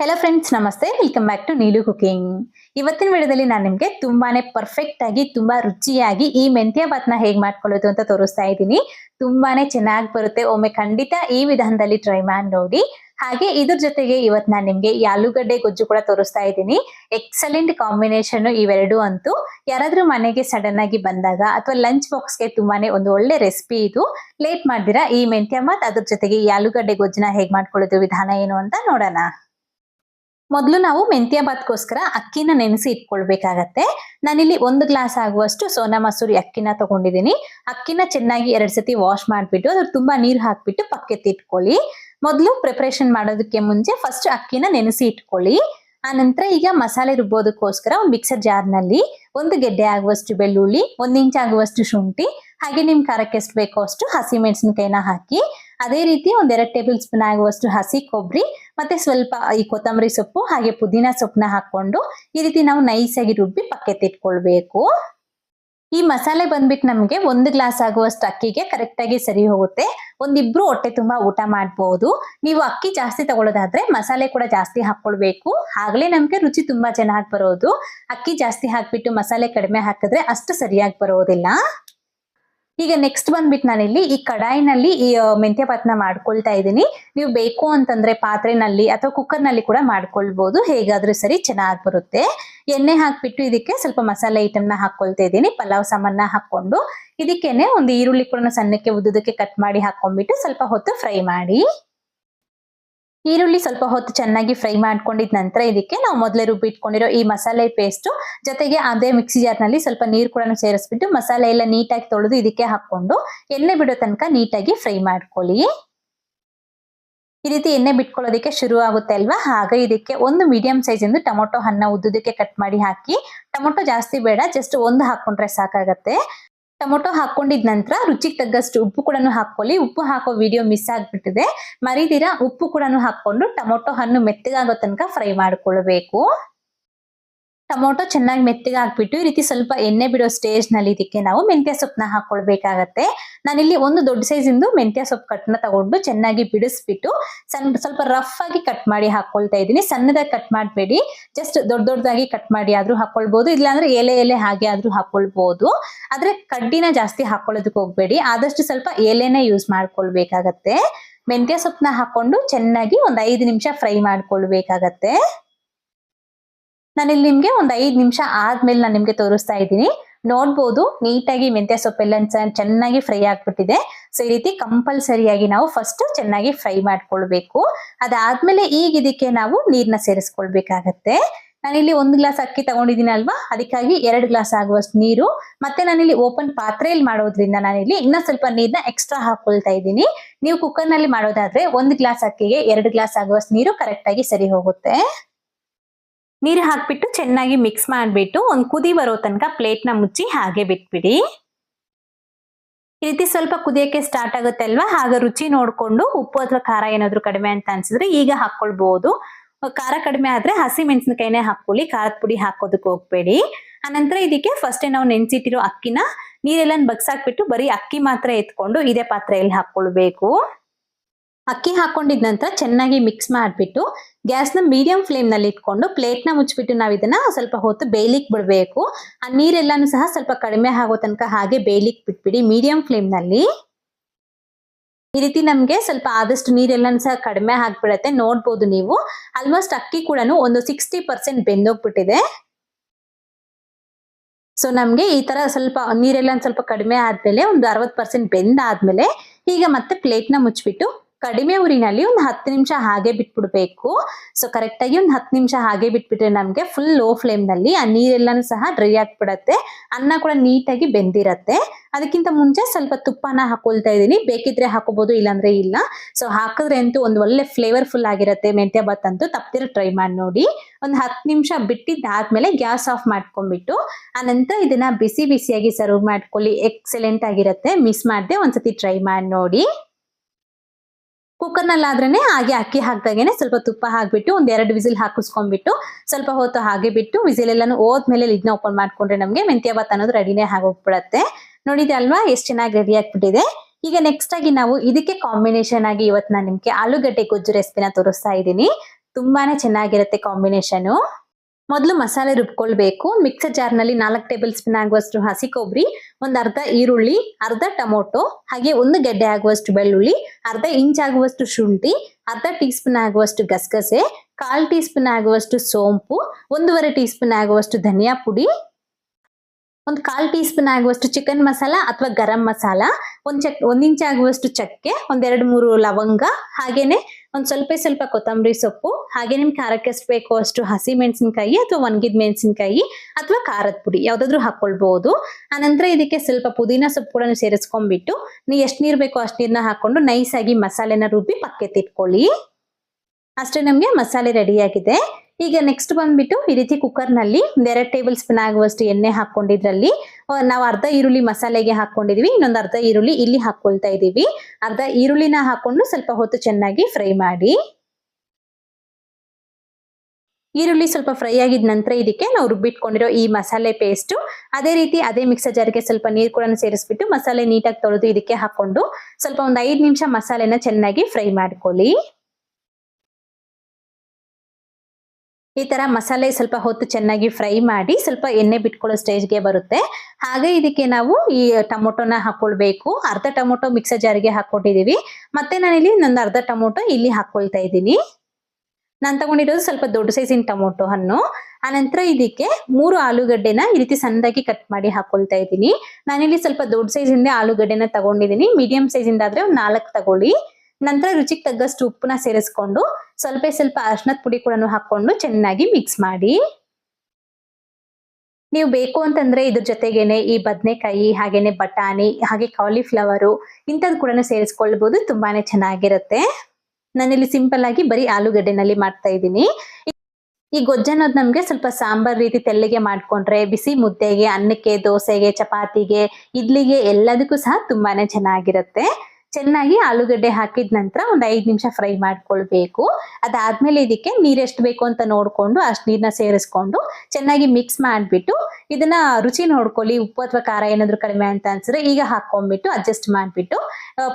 Hello friends namaste. Welcome back to Neelu cooking ಇವತ್ತಿನ ವಿಡಿಯೋದಲ್ಲಿ ನಾನು ನಿಮಗೆ ತುಂಬಾನೇ ಪರ್ಫೆಕ್ಟ್ ಆಗಿ, ತುಂಬಾ ರುಚಿಯಾಗಿ ಈ ಮೆಂತ್ಯ ಭಾತ್ನ ಹೇಗೆ ಮಾಡ್ಕೊಳ್ಳೋದು ಅಂತ ತೋರಿಸ್ತಾ ಇದ್ದೀನಿ. ತುಂಬಾನೇ ಚೆನ್ನಾಗಿ ಬರುತ್ತೆ. ಒಮ್ಮೆ ಖಂಡಿತ ಈ ವಿಧಾನದಲ್ಲಿ ಟ್ರೈ ಮಾಡಿ ನೋಡಿ. ಹಾಗೆ ಇದ್ರ ಜೊತೆಗೆ ಇವತ್ತು ನಾನು ನಿಮಗೆ ಆಲೂಗಡ್ಡೆ ಗೊಜ್ಜು ಕೂಡ ತೋರಿಸ್ತಾ ಇದ್ದೀನಿ. ಎಕ್ಸಲೆಂಟ್ ಕಾಂಬಿನೇಷನ್ ಇವೆರಡು ಅಂತೂ. ಯಾರಾದ್ರೂ ಮನೆಗೆ ಸಡನ್ ಆಗಿ ಬಂದಾಗ ಅಥವಾ ಲಂಚ್ ಬಾಕ್ಸ್ಗೆ ತುಂಬಾನೇ ಒಂದು ಒಳ್ಳೆ ರೆಸಿಪಿ ಇದು ಲೇಟ್ ಮಾಡ್ದಿರಾ ಈ ಮೆಂತ್ಯ ಮಾತ್ ಅದ್ರ ಜೊತೆಗೆ ಈ ಆಲೂಗಡ್ಡೆ ಗೊಜ್ಜನ ಹೇಗೆ ಮಾಡ್ಕೊಳ್ಳೋದು, ವಿಧಾನ ಏನು ಅಂತ ನೋಡೋಣ. ಮೊದಲು ನಾವು ಮೆಂತ್ಯ ಭಾತ್ಗೋಸ್ಕರ ಅಕ್ಕಿನ ನೆನೆಸಿ ಇಟ್ಕೊಳ್ಬೇಕಾಗತ್ತೆ. ನಾನಿಲ್ಲಿ ಒಂದು ಗ್ಲಾಸ್ ಆಗುವಷ್ಟು ಸೋನಾ ಮಸೂರಿ ಅಕ್ಕಿನ ತಗೊಂಡಿದ್ದೀನಿ. ಅಕ್ಕಿನ ಚೆನ್ನಾಗಿ ಎರಡು ಸತಿ ವಾಶ್ ಮಾಡಿಬಿಟ್ಟು ಅದ್ರ ತುಂಬಾ ನೀರು ಹಾಕ್ಬಿಟ್ಟು ಪಕ್ಕೆತ್ತಿ ಇಟ್ಕೊಳ್ಳಿ. ಮೊದಲು ಪ್ರಿಪ್ರೇಷನ್ ಮಾಡೋದಕ್ಕೆ ಮುಂಚೆ ಫಸ್ಟ್ ಅಕ್ಕಿನ ನೆನೆಸಿ ಇಟ್ಕೊಳ್ಳಿ. ಆನಂತರ ನಂತರ ಈಗ ಮಸಾಲೆ ರುಬ್ಬೋದಕ್ಕೋಸ್ಕರ ಒಂದು ಮಿಕ್ಸರ್ ಜಾರ್ನಲ್ಲಿ ಒಂದು ಗೆಡ್ಡೆ ಆಗುವಷ್ಟು ಬೆಳ್ಳುಳ್ಳಿ, ಒಂದು ಇಂಚ್ ಆಗುವಷ್ಟು ಶುಂಠಿ, ಹಾಗೆ ನಿಮ್ಮ ಖಾರಕ್ಕೆ ಎಷ್ಟು ಬೇಕೋ ಅಷ್ಟು ಹಸಿಮೆಣಸಿನಕಾಯಿನ ಹಾಕಿ ಅದೇ ರೀತಿ ಒಂದೆರಡು ಟೇಬಲ್ ಸ್ಪೂನ್ ಆಗುವಷ್ಟು ಹಸಿ ಕೊಬ್ಬರಿ ಮತ್ತೆ ಸ್ವಲ್ಪ ಈ ಕೊತ್ತಂಬರಿ ಸೊಪ್ಪು, ಹಾಗೆ ಪುದೀನ ಸೊಪ್ಪನ್ನ ಹಾಕೊಂಡು ಈ ರೀತಿ ನಾವು ನೈಸ್ ಆಗಿ ರುಬ್ಬಿ ಪಕ್ಕೆತ್ತಿಟ್ಕೊಳ್ಬೇಕು ಈ ಮಸಾಲೆ ಬಂದ್ಬಿಟ್ಟು ನಮಗೆ ಒಂದು ಗ್ಲಾಸ್ ಆಗುವಷ್ಟು ಅಕ್ಕಿಗೆ ಕರೆಕ್ಟ್ ಆಗಿ ಸರಿ ಹೋಗುತ್ತೆ. ಒಂದಿಬ್ರು ಹೊಟ್ಟೆ ತುಂಬಾ ಊಟ ಮಾಡಬಹುದು ನೀವು ಅಕ್ಕಿ ಜಾಸ್ತಿ ತಗೊಳ್ಳೋದಾದ್ರೆ ಮಸಾಲೆ ಕೂಡ ಜಾಸ್ತಿ ಹಾಕೊಳ್ಬೇಕು ಆಗಲೇ ನಮ್ಗೆ ರುಚಿ ತುಂಬಾ ಚೆನ್ನಾಗಿ ಬರೋದು. ಅಕ್ಕಿ ಜಾಸ್ತಿ ಹಾಕ್ಬಿಟ್ಟು ಮಸಾಲೆ ಕಡಿಮೆ ಹಾಕಿದ್ರೆ ಅಷ್ಟು ಸರಿಯಾಗಿ ಬರೋದಿಲ್ಲ. ಈಗ ನೆಕ್ಸ್ಟ್ ಬಂದ್ಬಿಟ್ಟು ನಾನಿಲ್ಲಿ ಈ ಕಡಾಯಿನಲ್ಲಿ ಈ ಮೆಂತ್ಯ ಭಾತ್ನ ಮಾಡ್ಕೊಳ್ತಾ ಇದ್ದೀನಿ. ನೀವು ಬೇಕು ಅಂತಂದ್ರೆ ಪಾತ್ರೆನಲ್ಲಿ ಅಥವಾ ಕುಕ್ಕರ್ನಲ್ಲಿ ಕೂಡ ಮಾಡ್ಕೊಳ್ಬಹುದು ಹೇಗಾದ್ರೂ ಸರಿ ಚೆನ್ನಾಗಿ ಬರುತ್ತೆ. ಎಣ್ಣೆ ಹಾಕ್ಬಿಟ್ಟು ಇದಕ್ಕೆ ಸ್ವಲ್ಪ ಮಸಾಲೆ ಐಟಮ್ನ ಹಾಕೊಳ್ತಾ ಇದ್ದೀನಿ. ಪಲಾವ್ ಸಾಮಾನ ಹಾಕೊಂಡು ಇದಕ್ಕೇನೆ ಒಂದು ಈರುಳ್ಳಿ ಕೂಡ ಸಣ್ಣಕ್ಕೆ ಉದ್ದುದಕ್ಕೆ ಕಟ್ ಮಾಡಿ ಹಾಕೊಂಡ್ಬಿಟ್ಟು ಸ್ವಲ್ಪ ಹೊತ್ತು ಫ್ರೈ ಮಾಡಿ. ಈರುಳ್ಳಿ ಸ್ವಲ್ಪ ಹೊತ್ತು ಚೆನ್ನಾಗಿ ಫ್ರೈ ಮಾಡ್ಕೊಂಡಿದ ನಂತರ ಇದಕ್ಕೆ ನಾವು ಮೊದಲೇ ರುಬ್ಬಿಟ್ಕೊಂಡಿರೋ ಈ ಮಸಾಲೆ ಪೇಸ್ಟ್ ಜೊತೆಗೆ ಅದೇ ಮಿಕ್ಸಿ ಜಾರ್ನಲ್ಲಿ ಸ್ವಲ್ಪ ನೀರು ಕೂಡ ಸೇರಿಸ್ಬಿಟ್ಟು ಮಸಾಲೆ ಎಲ್ಲ ನೀಟಾಗಿ ತೊಳೆದು ಇದಕ್ಕೆ ಹಾಕೊಂಡು ಎಣ್ಣೆ ಬಿಡೋ ತನಕ ನೀಟಾಗಿ ಫ್ರೈ ಮಾಡ್ಕೊಳ್ಳಿ. ಈ ರೀತಿ ಎಣ್ಣೆ ಬಿಟ್ಕೊಳ್ಳೋದಕ್ಕೆ ಶುರು ಆಗುತ್ತೆ ಅಲ್ವಾ? ಹಾಗೆ ಇದಕ್ಕೆ ಒಂದು ಮೀಡಿಯಂ ಸೈಜ್ ಇಂದು ಟೊಮೊಟೊ ಹಣ್ಣ ಉದ್ದುದಕ್ಕೆ ಕಟ್ ಮಾಡಿ ಹಾಕಿ, ಟೊಮೊಟೊ ಜಾಸ್ತಿ ಬೇಡ ಜಸ್ಟ್ ಒಂದು ಹಾಕೊಂಡ್ರೆ ಸಾಕಾಗತ್ತೆ. ಟೊಮೊಟೊ ಹಾಕೊಂಡಿದ ನಂತರ ರುಚಿಗೆ ತಗ್ಗಷ್ಟು ಉಪ್ಪು ಕೂಡ ಹಾಕೊಳ್ಳಿ ಉಪ್ಪು ಹಾಕೋ ವಿಡಿಯೋ ಮಿಸ್ ಆಗ್ಬಿಟ್ಟಿದೆ. ಮರಿದಿರಾ ಉಪ್ಪು ಕೂಡ ಹಾಕೊಂಡು ಟೊಮೊಟೊ ಹಣ್ಣು ಮೆತ್ತಗಾಗೋ ತನಕ ಫ್ರೈ ಮಾಡ್ಕೊಳ್ಬೇಕು. ಟೊಮೊಟೊ ಚೆನ್ನಾಗಿ ಮೆತ್ತಗೆ ಹಾಕ್ಬಿಟ್ಟು ಈ ರೀತಿ ಸ್ವಲ್ಪ ಎಣ್ಣೆ ಬಿಡೋ ಸ್ಟೇಜ್ನಲ್ಲಿ ಇದಕ್ಕೆ ನಾವು ಮೆಂತ್ಯ ಸೊಪ್ಪನ್ನ ಹಾಕೊಳ್ಬೇಕಾಗತ್ತೆ. ನಾನಿಲ್ಲಿ ಒಂದು ದೊಡ್ಡ ಸೈಜ್ ಮೆಂತ್ಯ ಸೊಪ್ಪು ಕಟ್ನ ತಗೊಂಡು ಚೆನ್ನಾಗಿ ಬಿಡಿಸ್ಬಿಟ್ಟು ಸಣ್ಣ ಸ್ವಲ್ಪ ರಫ್ ಆಗಿ ಕಟ್ ಮಾಡಿ ಹಾಕೊಳ್ತಾ ಇದ್ದೀನಿ. ಸಣ್ಣದಾಗಿ ಕಟ್ ಮಾಡಬೇಡಿ. ಜಸ್ಟ್ ದೊಡ್ಡ ದೊಡ್ಡದಾಗಿ ಕಟ್ ಮಾಡಿ ಆದ್ರೂ ಹಾಕೊಳ್ಬಹುದು ಇಲ್ಲಾಂದ್ರೆ ಎಲೆ ಎಲೆ ಹಾಗೆ ಆದ್ರೂ ಹಾಕೊಳ್ಬಹುದು ಆದ್ರೆ ಕಡ್ಡಿನ ಜಾಸ್ತಿ ಹಾಕೊಳ್ಳೋದಕ್ಕೆ ಹೋಗ್ಬೇಡಿ. ಆದಷ್ಟು ಸ್ವಲ್ಪ ಎಲೆನೇ ಯೂಸ್ ಮಾಡ್ಕೊಳ್ಬೇಕಾಗತ್ತೆ. ಮೆಂತ್ಯ ಸೊಪ್ಪನ್ನ ಹಾಕೊಂಡು ಚೆನ್ನಾಗಿ ಒಂದ್ ಐದು ನಿಮಿಷ ಫ್ರೈ ಮಾಡ್ಕೊಳ್ಬೇಕಾಗತ್ತೆ. ನಾನಿಲ್ಲಿ ನಿಮ್ಗೆ ಒಂದ್ ಐದ್ ನಿಮಿಷ ಆದ್ಮೇಲೆ ನಾನು ನಿಮ್ಗೆ ತೋರಿಸ್ತಾ ಇದ್ದೀನಿ. ನೋಡ್ಬೋದು, ನೀಟಾಗಿ ಮೆಂತ್ಯ ಸೊಪ್ಪೆಲ್ಲ ಚೆನ್ನಾಗಿ ಫ್ರೈ ಆಗ್ಬಿಟ್ಟಿದೆ. ಸೊ, ಈ ರೀತಿ ಕಂಪಲ್ಸರಿಯಾಗಿ ನಾವು ಫಸ್ಟ್ ಚೆನ್ನಾಗಿ ಫ್ರೈ ಮಾಡ್ಕೊಳ್ಬೇಕು. ಅದಾದ್ಮೇಲೆ ಈಗ ಇದಕ್ಕೆ ನಾವು ನೀರ್ನ ಸೇರಿಸ್ಕೊಳ್ಬೇಕಾಗತ್ತೆ. ನಾನಿಲ್ಲಿ ಒಂದು ಗ್ಲಾಸ್ ಅಕ್ಕಿ ತಗೊಂಡಿದ್ದೀನಿ ಅಲ್ವಾ? ಅದಕ್ಕಾಗಿ ಎರಡು ಗ್ಲಾಸ್ ಆಗುವಷ್ಟು ನೀರು. ಮತ್ತೆ ನಾನಿಲ್ಲಿ ಓಪನ್ ಪಾತ್ರೆಯಲ್ಲಿ ಮಾಡೋದ್ರಿಂದ ನಾನಿಲ್ಲಿ ಇನ್ನ ಸ್ವಲ್ಪ ನೀರ್ನ ಎಕ್ಸ್ಟ್ರಾ ಹಾಕೊಳ್ತಾ ಇದ್ದೀನಿ. ನೀವು ಕುಕ್ಕರ್ನಲ್ಲಿ ಮಾಡೋದಾದ್ರೆ ಒಂದು ಗ್ಲಾಸ್ ಅಕ್ಕಿಗೆ ಎರಡು ಗ್ಲಾಸ್ ಆಗುವಷ್ಟು ನೀರು ಕರೆಕ್ಟ್ ಆಗಿ ಸರಿ ಹೋಗುತ್ತೆ. ನೀರು ಹಾಕ್ಬಿಟ್ಟು ಚೆನ್ನಾಗಿ ಮಿಕ್ಸ್ ಮಾಡಿಬಿಟ್ಟು ಒಂದು ಕುದಿ ಬರೋ ತನಕ ಪ್ಲೇಟ್ನ ಮುಚ್ಚಿ ಹಾಗೆ ಬಿಟ್ಬಿಡಿ. ಈ ರೀತಿ ಸ್ವಲ್ಪ ಕುದಿಯಕ್ಕೆ ಸ್ಟಾರ್ಟ್ ಆಗುತ್ತೆ ಅಲ್ವಾ? ಹಾಗೆ ರುಚಿ ನೋಡಿಕೊಂಡು ಉಪ್ಪು ಅಥವಾ ಖಾರ ಏನಾದರೂ ಕಡಿಮೆ ಅಂತ ಅನ್ಸಿದ್ರೆ ಈಗ ಹಾಕೊಳ್ಬಹುದು ಖಾರ ಕಡಿಮೆ ಆದ್ರೆ ಹಸಿ ಮೆಣಸಿನಕಾಯಿನೇ ಹಾಕೊಳ್ಳಿ ಖಾರದ ಪುಡಿ ಹಾಕೋದಕ್ಕೆ ಹೋಗ್ಬೇಡಿ. ಆನಂತರ ಇದಕ್ಕೆ ಫಸ್ಟೇ ನಾವು ನೆನೆಸಿಟ್ಟಿರೋ ಅಕ್ಕಿನ ನೀರೆಲ್ಲ ಬಗ್ಸಾಕ್ಬಿಟ್ಟು ಬರೀ ಅಕ್ಕಿ ಮಾತ್ರ ಎತ್ಕೊಂಡು ಇದೇ ಪಾತ್ರೆಯಲ್ಲಿ ಹಾಕೊಳ್ಬೇಕು. ಅಕ್ಕಿ ಹಾಕೊಂಡಿದ ನಂತರ ಚೆನ್ನಾಗಿ ಮಿಕ್ಸ್ ಮಾಡಿಬಿಟ್ಟು ಗ್ಯಾಸ್ನ ಮೀಡಿಯಂ ಫ್ಲೇಮ್ನಲ್ಲಿ ಇಟ್ಕೊಂಡು ಪ್ಲೇಟ್ನ ಮುಚ್ಚಿಬಿಟ್ಟು ನಾವು ಇದನ್ನ ಸ್ವಲ್ಪ ಹೊತ್ತು ಬೇಯ್ಲಿಕ್ಕೆ ಬಿಡಬೇಕು. ಆ ನೀರೆಲ್ಲಾನು ಸಹ ಸ್ವಲ್ಪ ಕಡಿಮೆ ಆಗೋ ತನಕ ಹಾಗೆ ಬೇಯ್ಲಿಕ್ ಬಿಟ್ಬಿಡಿ ಮೀಡಿಯಂ ಫ್ಲೇಮ್ನಲ್ಲಿ. ಈ ರೀತಿ ನಮಗೆ ಸ್ವಲ್ಪ ಆದಷ್ಟು ನೀರೆಲ್ಲನೂ ಸಹ ಕಡಿಮೆ ಆಗ್ಬಿಡತ್ತೆ, ನೋಡ್ಬೋದು ನೀವು. ಆಲ್ಮೋಸ್ಟ್ ಅಕ್ಕಿ ಕೂಡ ಒಂದು ಸಿಕ್ಸ್ಟಿ ಪರ್ಸೆಂಟ್ ಬೆಂದೋಗ್ಬಿಟ್ಟಿದೆ. ಸೊ ನಮಗೆ ಈ ತರ ಸ್ವಲ್ಪ ನೀರೆಲ್ಲ ಸ್ವಲ್ಪ ಕಡಿಮೆ ಆದ್ಮೇಲೆ ಒಂದು ಅರವತ್ತು ಪರ್ಸೆಂಟ್ ಬೆಂದಾದ್ಮೇಲೆ ಈಗ ಮತ್ತೆ ಪ್ಲೇಟ್ನ ಮುಚ್ಚಿಬಿಟ್ಟು ಕಡಿಮೆ ಊರಿನಲ್ಲಿ ಒಂದು ಹತ್ತು ನಿಮಿಷ ಹಾಗೆ ಬಿಟ್ಬಿಡ್ಬೇಕು. ಸೊ ಕರೆಕ್ಟಾಗಿ ಒಂದು ಹತ್ತು ನಿಮಿಷ ಹಾಗೆ ಬಿಟ್ಬಿಟ್ರೆ ನಮಗೆ ಫುಲ್ ಲೋ ಫ್ಲೇಮ್ನಲ್ಲಿ ಆ ನೀರೆಲ್ಲಾನು ಸಹ ಡ್ರೈ ಆಗಿಬಿಡತ್ತೆ. ಅನ್ನ ಕೂಡ ನೀಟಾಗಿ ಬೆಂದಿರತ್ತೆ. ಅದಕ್ಕಿಂತ ಮುಂಚೆ ಸ್ವಲ್ಪ ತುಪ್ಪನ ಹಾಕೊಳ್ತಾ ಇದ್ದೀನಿ. ಬೇಕಿದ್ರೆ ಹಾಕೋಬಹುದು ಇಲ್ಲಾಂದ್ರೆ ಇಲ್ಲ. ಸೊ ಹಾಕಿದ್ರೆ ಅಂತೂ ಒಂದು ಒಳ್ಳೆ ಫ್ಲೇವರ್ಫುಲ್ ಆಗಿರುತ್ತೆ. ಮೆಂತ್ಯ ಬಾತ್ ಅಂತೂ ತಪ್ಪದಿರ ಟ್ರೈ ಮಾಡಿ ನೋಡಿ. ಒಂದು ಹತ್ತು ನಿಮಿಷ ಬಿಟ್ಟಿದ್ದಾದ್ಮೇಲೆ ಗ್ಯಾಸ್ ಆಫ್ ಮಾಡ್ಕೊಂಡ್ಬಿಟ್ಟು ಆನಂತರ ಇದನ್ನ ಬಿಸಿ ಬಿಸಿಯಾಗಿ ಸರ್ವ್ ಮಾಡ್ಕೊಳ್ಳಿ. ಎಕ್ಸಲೆಂಟ್ ಆಗಿರುತ್ತೆ. ಮಿಸ್ ಮಾಡದೆ ಒಂದ್ಸತಿ ಟ್ರೈ ಮಾಡಿ ನೋಡಿ. ಕುಕ್ಕರ್ನಲ್ಲಾದ್ರೇನೆ ಹಾಗೆ ಅಕ್ಕಿ ಹಾಕ್ದಾಗೇನೆ ಸ್ವಲ್ಪ ತುಪ್ಪ ಹಾಕ್ಬಿಟ್ಟು ಒಂದ್ ಎರಡು ವಿಸಿಲ್ ಹಾಕಿಸ್ಕೊಂಡ್ಬಿಟ್ಟು ಸ್ವಲ್ಪ ಹೊತ್ತು ಹಾಗೆ ಬಿಟ್ಟು ವಿಸಿಲ್ ಎಲ್ಲಾನು ಹೋದ್ಮೇಲೆ ಇದನ್ನ ಓಪನ್ ಮಾಡ್ಕೊಂಡ್ರೆ ನಮ್ಗೆ ಮೆಂತ್ಯ ಅನ್ನೋದು ರೆಡಿನೇ ಆಗೋಗ್ಬಿಡತ್ತೆ. ನೋಡಿದೆ ಅಲ್ವಾ? ಎಷ್ಟು ಚೆನ್ನಾಗಿ ರೆಡಿ ಆಗ್ಬಿಟ್ಟಿದೆ. ಈಗ ನೆಕ್ಸ್ಟ್ ಆಗಿ ನಾವು ಇದಕ್ಕೆ ಕಾಂಬಿನೇಷನ್ ಆಗಿ ಇವತ್ತು ನಾನು ನಿಮ್ಗೆ ಆಲೂಗಡ್ಡೆ ಗೊಜ್ಜು ರೆಸಿಪಿನ ತೋರಿಸ್ತಾ ಇದ್ದೀನಿ. ತುಂಬಾನೇ ಚೆನ್ನಾಗಿರುತ್ತೆ ಕಾಂಬಿನೇಷನ್ ಮೊದಲು ಮಸಾಲೆ ರುಬ್ಕೊಳ್ಬೇಕು. ಮಿಕ್ಸರ್ ಜಾರ್ನಲ್ಲಿ ನಾಲ್ಕು ಟೇಬಲ್ ಸ್ಪೂನ್ ಆಗುವಷ್ಟು ಹಸಿ ಕೊಬ್ಬರಿ ಒಂದು ಅರ್ಧ ಈರುಳ್ಳಿ, ಅರ್ಧ ಟೊಮೊಟೊ, ಹಾಗೆ ಒಂದು ಗೆಡ್ಡೆ ಆಗುವಷ್ಟು ಬೆಳ್ಳುಳ್ಳಿ, ಅರ್ಧ ಇಂಚ್ ಆಗುವಷ್ಟು ಶುಂಠಿ, ಅರ್ಧ ಟೀ ಸ್ಪೂನ್ ಆಗುವಷ್ಟು ಗಸಗಸೆ, ಕಾಲ್ ಟೀ ಸ್ಪೂನ್ ಆಗುವಷ್ಟು ಸೋಂಪು, ಒಂದೂವರೆ ಟೀ ಸ್ಪೂನ್ ಆಗುವಷ್ಟು ಧನಿಯಾ ಪುಡಿ, ಒಂದು ಕಾಲ್ ಟೀ ಸ್ಪೂನ್ ಆಗುವಷ್ಟು ಚಿಕನ್ ಮಸಾಲ ಅಥವಾ ಗರಂ ಮಸಾಲ, ಒಂದು ಚಕ್, ಒಂದು ಇಂಚ್ ಆಗುವಷ್ಟು ಚಕ್ಕೆ ಒಂದೆರಡು ಮೂರು ಲವಂಗ, ಹಾಗೇನೆ ಒಂದ್ ಸ್ವಲ್ಪ ಸ್ವಲ್ಪ ಕೊತ್ತಂಬರಿ ಸೊಪ್ಪು, ಹಾಗೆ ನಿಮ್ ಖಾರಕ್ಕೆ ಎಷ್ಟು ಬೇಕೋ ಅಷ್ಟು ಹಸಿ ಮೆಣಸಿನಕಾಯಿ ಅಥವಾ ಒಣಗಿದ ಮೆಣಸಿನಕಾಯಿ ಅಥವಾ ಖಾರದ ಪುಡಿ ಯಾವ್ದಾದ್ರು ಹಾಕೊಳ್ಬಹುದು ಆನಂತರ ಇದಕ್ಕೆ ಸ್ವಲ್ಪ ಪುದೀನ ಸೊಪ್ಪು ಕೂಡ ಸೇರಿಸ್ಕೊಂಡ್ಬಿಟ್ಟು ನೀವು ಎಷ್ಟು ನೀರ್ ಬೇಕೋ ಅಷ್ಟು ನೀರ್ನ ಹಾಕೊಂಡು ನೈಸ್ ಆಗಿ ಮಸಾಲೆನ ರುಬ್ಬಿ ಪಕ್ಕೆತ್ತಿಟ್ಕೊಳ್ಳಿ. ಅಷ್ಟೇ ನಮಗೆ ಮಸಾಲೆ ರೆಡಿ ಆಗಿದೆ. ಈಗ ನೆಕ್ಸ್ಟ್ ಬಂದ್ಬಿಟ್ಟು ಈ ರೀತಿ ಕುಕ್ಕರ್ನಲ್ಲಿ ಎರಡು ಟೇಬಲ್ ಸ್ಪೂನ್ ಆಗುವಷ್ಟು ಎಣ್ಣೆ ಹಾಕೊಂಡಿದ್ರಲ್ಲಿ ನಾವು ಅರ್ಧ ಈರುಳ್ಳಿ ಮಸಾಲೆಗೆ ಹಾಕೊಂಡಿದೀವಿ ಇನ್ನೊಂದು ಅರ್ಧ ಈರುಳ್ಳಿ ಇಲ್ಲಿ ಹಾಕೊಳ್ತಾ ಇದೀವಿ. ಅರ್ಧ ಈರುಳ್ಳಿನ ಹಾಕೊಂಡು ಸ್ವಲ್ಪ ಹೊತ್ತು ಚೆನ್ನಾಗಿ ಫ್ರೈ ಮಾಡಿ. ಈರುಳ್ಳಿ ಸ್ವಲ್ಪ ಫ್ರೈ ಆಗಿದ ನಂತರ ಇದಕ್ಕೆ ನಾವು ರುಬ್ಬಿಟ್ಕೊಂಡಿರೋ ಈ ಮಸಾಲೆ ಪೇಸ್ಟ್ ಅದೇ ರೀತಿ ಅದೇ ಮಿಕ್ಸರ್ ಜಾರ್ಗೆ ಸ್ವಲ್ಪ ನೀರು ಕೂಡ ಸೇರಿಸ್ಬಿಟ್ಟು ಮಸಾಲೆ ನೀಟಾಗಿ ತೊಳೆದು ಇದಕ್ಕೆ ಹಾಕೊಂಡು ಸ್ವಲ್ಪ ಒಂದು ಐದು ನಿಮಿಷ ಮಸಾಲೆನ ಚೆನ್ನಾಗಿ ಫ್ರೈ ಮಾಡ್ಕೊಳ್ಳಿ. ಈ ತರ ಮಸಾಲೆ ಸ್ವಲ್ಪ ಹೊತ್ತು ಚೆನ್ನಾಗಿ ಫ್ರೈ ಮಾಡಿ ಸ್ವಲ್ಪ ಎಣ್ಣೆ ಬಿಟ್ಕೊಳ್ಳೋ ಸ್ಟೇಜ್ಗೆ ಬರುತ್ತೆ. ಹಾಗೆ ಇದಕ್ಕೆ ನಾವು ಈ ಟೊಮೊಟೊನ ಹಾಕೊಳ್ಬೇಕು. ಅರ್ಧ ಟೊಮೊಟೊ ಮಿಕ್ಸರ್ ಜಾರಿಗೆ ಹಾಕೊಂಡಿದೀವಿ ಮತ್ತೆ ನಾನಿಲ್ಲಿ ನನ್ನ ಅರ್ಧ ಟೊಮೊಟೊ ಇಲ್ಲಿ ಹಾಕೊಳ್ತಾ ಇದ್ದೀನಿ. ನಾನು ತಗೊಂಡಿರೋದು ಸ್ವಲ್ಪ ದೊಡ್ಡ ಸೈಜಿನ ಟೊಮೊಟೊ ಹಣ್ಣು. ಆನಂತರ ಇದಕ್ಕೆ ಮೂರು ಆಲೂಗಡ್ಡೆನ ಈ ರೀತಿ ಸಣ್ಣದಾಗಿ ಕಟ್ ಮಾಡಿ ಹಾಕೊಳ್ತಾ ಇದ್ದೀನಿ. ನಾನಿಲ್ಲಿ ಸ್ವಲ್ಪ ದೊಡ್ಡ ಸೈಜಿಂದ ಆಲೂಗಡ್ಡೆನ ತಗೊಂಡಿದ್ದೀನಿ. ಮೀಡಿಯಂ ಸೈಜಿಂದ ಆದ್ರೆ ಒಂದು ನಾಲ್ಕು ತಗೊಳ್ಳಿ. ನಂತರ ರುಚಿಗೆ ತಗ್ಗಷ್ಟು ಉಪ್ಪನ್ನ ಸೇರಿಸ್ಕೊಂಡು ಸ್ವಲ್ಪ ಸ್ವಲ್ಪ ಅರ್ಶನದ ಪುಡಿ ಕೂಡ ಹಾಕೊಂಡು ಚೆನ್ನಾಗಿ ಮಿಕ್ಸ್ ಮಾಡಿ. ನೀವು ಬೇಕು ಅಂತಂದ್ರೆ ಇದ್ರ ಜೊತೆಗೇನೆ ಈ ಬದನೆಕಾಯಿ, ಹಾಗೇನೆ ಬಟಾಣಿ, ಹಾಗೆ ಕಾಲಿಫ್ಲವರು ಇಂಥದ್ದು ಕೂಡ ಸೇರಿಸ್ಕೊಳ್ಬಹುದು ತುಂಬಾನೇ ಚೆನ್ನಾಗಿರುತ್ತೆ. ನಾನಿಲ್ಲಿ ಸಿಂಪಲ್ ಆಗಿ ಬರೀ ಆಲೂಗಡ್ಡೆನಲ್ಲಿ ಮಾಡ್ತಾ ಇದ್ದೀನಿ. ಈ ಗೊಜ್ಜನ್ನೋದು ನಮ್ಗೆ ಸ್ವಲ್ಪ ಸಾಂಬಾರ್ ರೀತಿ ತೆಲ್ಲಿಗೆ ಮಾಡ್ಕೊಂಡ್ರೆ ಬಿಸಿ ಮುದ್ದೆಗೆ, ಅನ್ನಕ್ಕೆ, ದೋಸೆಗೆ, ಚಪಾತಿಗೆ, ಇಡ್ಲಿಗೆ ಎಲ್ಲದಕ್ಕೂ ಸಹ ತುಂಬಾನೇ ಚೆನ್ನಾಗಿರುತ್ತೆ. ಚೆನ್ನಾಗಿ ಆಲೂಗಡ್ಡೆ ಹಾಕಿದ ನಂತರ ಒಂದು ಐದು ನಿಮಿಷ ಫ್ರೈ ಮಾಡ್ಕೊಳ್ಬೇಕು. ಅದಾದ್ಮೇಲೆ ಇದಕ್ಕೆ ನೀರೆಷ್ಟು ಬೇಕು ಅಂತ ನೋಡ್ಕೊಂಡು ಅಷ್ಟು ನೀರನ್ನ ಸೇರಿಸ್ಕೊಂಡು ಚೆನ್ನಾಗಿ ಮಿಕ್ಸ್ ಮಾಡಿಬಿಟ್ಟು ಇದನ್ನ ರುಚಿ ನೋಡ್ಕೊಳ್ಳಿ. ಉಪ್ಪು ಅಥವಾ ಖಾರ ಏನಾದರೂ ಕಡಿಮೆ ಅಂತ ಅನ್ಸಿದ್ರೆ ಈಗ ಹಾಕೊಂಡ್ಬಿಟ್ಟು ಅಡ್ಜಸ್ಟ್ ಮಾಡಿಬಿಟ್ಟು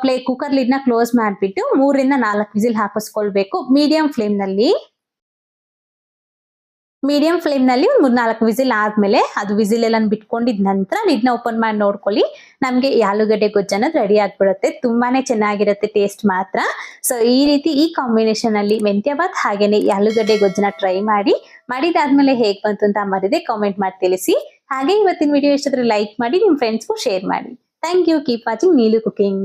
ಪ್ಲೇ ಕುಕ್ಕರ್ ಲಿಡ್ನ ಕ್ಲೋಸ್ ಮಾಡಿಬಿಟ್ಟು ಮೂರಿಂದ ನಾಲ್ಕು ವಿಸಿಲ್ ಹಾಕಿಸ್ಕೊಳ್ಬೇಕು. ಮೀಡಿಯಂ ಫ್ಲೇಮ್ನಲ್ಲಿ ಮೀಡಿಯಂ ಫ್ಲೇಮ್ನಲ್ಲಿ ಒಂದು ಮೂರ್ನಾಲ್ಕು ವಿಸಿಲ್ ಆದಮೇಲೆ ಅದು ವಿಸಿಲ್ ಎಲ್ಲ ಬಿಟ್ಕೊಂಡಿದ ನಂತರ ಇದನ್ನ ಓಪನ್ ಮಾಡಿ ನೋಡ್ಕೊಳ್ಳಿ. ನಮಗೆ ಆಲೂಗಡ್ಡೆ ಗೊಜ್ಜನ ರೆಡಿ ಆಗ್ಬಿಡುತ್ತೆ. ತುಂಬಾನೇ ಚೆನ್ನಾಗಿರುತ್ತೆ ಟೇಸ್ಟ್ ಮಾತ್ರ. ಸೊ ಈ ರೀತಿ ಈ ಕಾಂಬಿನೇಷನ್ ಅಲ್ಲಿ ಮೆಂತ್ಯ ಬಾತ್ ಹಾಗೇನೆ ಆಲೂಗಡ್ಡೆ ಗೊಜ್ಜನ್ನ ಟ್ರೈ ಮಾಡಿ, ಮಾಡಿದಾದ್ಮೇಲೆ ಹೇಗ್ ಬಂತು ಅಂತ ಮರಿದೆ ಕಾಮೆಂಟ್ ಮಾಡಿ ತಿಳಿಸಿ. ಹಾಗೆ ಇವತ್ತಿನ ವಿಡಿಯೋ ಇಷ್ಟಾದ್ರೆ ಲೈಕ್ ಮಾಡಿ, ನಿಮ್ ಫ್ರೆಂಡ್ಸ್ಗೂ ಶೇರ್ ಮಾಡಿ. Thank you keep watching Neelu cooking